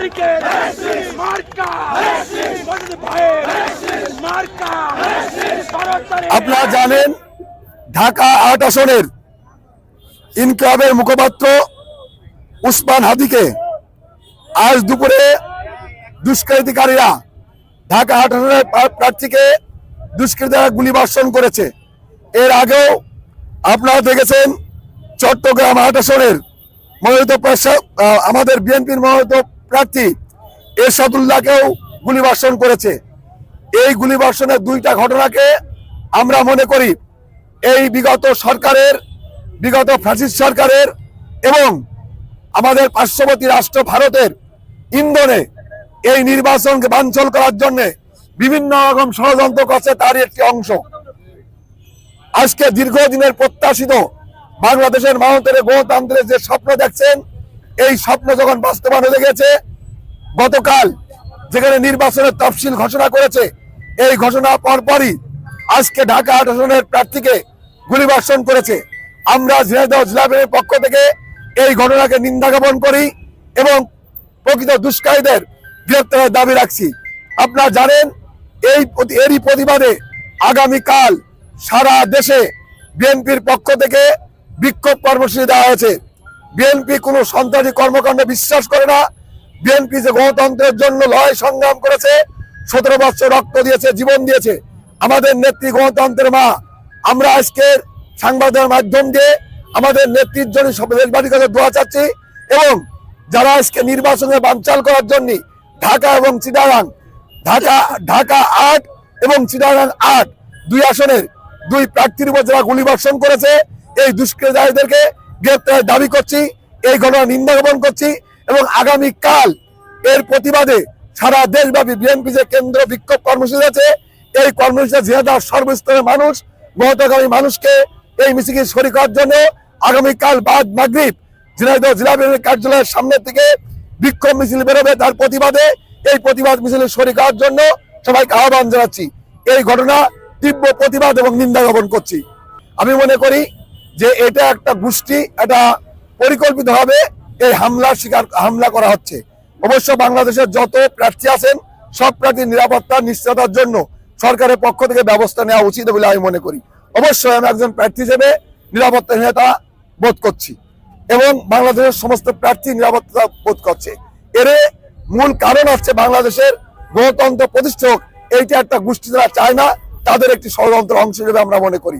তারিখে আপনারা জানেন ঢাকা আট আসনের ইনকাবের মুখপাত্র উসমান হাদিকে আজ দুপুরে দুষ্কৃতিকারীরা ঢাকা আট আসনের প্রার্থীকে দুষ্কৃতীরা গুলিবর্ষণ করেছে। এর আগেও আপনারা দেখেছেন চট্টগ্রাম আট আসনের মনোনীত আমাদের বিএনপির মনোনীত প্রার্থী এরশাদুল্লাহকেও গুলি বর্ষণ করেছে। এই গুলি বর্ষণের দুইটা ঘটনাকে আমরা মনে করি এই বিগত সরকারের, বিগত ফ্যাসিস্ট সরকারের এবং আমাদের পার্শ্ববর্তী রাষ্ট্র ভারতের ইন্ধনে এই নির্বাচনকে বাঞ্চল করার জন্য বিভিন্ন রকম ষড়যন্ত্র করছে তার একটি অংশ। আজকে দীর্ঘদিনের প্রত্যাশিত বাংলাদেশের মানুষের গণতন্ত্রের যে স্বপ্ন দেখছেন এই স্বপ্ন যখন বাস্তবায়ন হয়ে গেছে, গতকাল যেখানে নির্বাচনের তফসিল ঘোষণা করেছে, এই ঘোষণা পরপরই আজকে ঢাকা আট আসনের প্রার্থীকে গুলিবর্ষণ করেছে। আমরা ঝিনাইদহ পক্ষ থেকে এই ঘটনাকে নিন্দা জ্ঞাপন করি এবং প্রকৃত দুষ্কারীদের গ্রেপ্তারের দাবি রাখছি। আপনারা জানেন, এই এরই প্রতিবাদে আগামীকাল সারা দেশে বিএনপির পক্ষ থেকে বিক্ষোভ কর্মসূচি দেওয়া হয়েছে। বিএনপি কোনো সন্ত্রাসী কর্মকাণ্ডে বিশ্বাস করে না। বিএনপি যে গণতন্ত্রের জন্য লড়াই সংগ্রাম করেছে, সতেরো বছর রক্ত দিয়েছে, জীবন দিয়েছে। আমাদের নেত্রী গণতন্ত্রের মা। আমরা আজকে সাংবাদিকের মাধ্যম দিয়ে আমাদের নেত্রীর জন্য সব দেশবাসীর কাছে দোয়া চাচ্ছি এবং যারা আজকে নির্বাচনে বানচাল করার জন্য ঢাকা এবং চিটাগাং, ঢাকা ঢাকা আট এবং চিটাগাং আট দুই আসনের দুই প্রার্থীর উপর যারা গুলিবর্ষণ করেছে, এই দুষ্কৃতকারীদেরকে গ্রেপ্তারের দাবি করছি, এই ঘটনা নিন্দা জ্ঞাপন করছি এবং আগামী কাল এর প্রতিবাদে সারা দেশব্যাপী বিএনপি যে কেন্দ্র বিক্ষোভ কর্মসূচি আছে, এই কর্মসূচিতে ঝিনাইদহ সর্বস্তরের মানুষ মহতাগামী মানুষকে এই মিছিলে শরীর করার জন্য আগামীকাল বাদ মাগরিব ঝিনাইদহ জেলা বিএনপি কার্যালয়ের সামনে থেকে বিক্ষোভ মিছিল বেরোবে তার প্রতিবাদে। এই প্রতিবাদ মিছিলে শরীর করার জন্য সবাইকে আহ্বান জানাচ্ছি। এই ঘটনা তীব্র প্রতিবাদ এবং নিন্দা জ্ঞাপন করছি। আমি মনে করি যে এটা একটা গোষ্ঠী, এটা পরিকল্পিতভাবে এই হামলার শিকার, হামলা করা হচ্ছে। অবশ্য বাংলাদেশের যত প্রার্থী আছেন, সব প্রার্থীর নিরাপত্তা নিশ্চয়তার জন্য সরকারের পক্ষ থেকে ব্যবস্থা নেওয়া উচিত বলে আমি মনে করি। অবশ্যই আমি একজন প্রার্থী হিসেবে নিরাপত্তাহীনতা বোধ করছি এবং বাংলাদেশের সমস্ত প্রার্থী নিরাপত্তা বোধ করছে। এর মূল কারণ হচ্ছে বাংলাদেশের গণতন্ত্র প্রতিষ্ঠক এইটা একটা গোষ্ঠী যারা চায় না, তাদের একটি ষড়যন্ত্র অংশ হিসেবে আমরা মনে করি।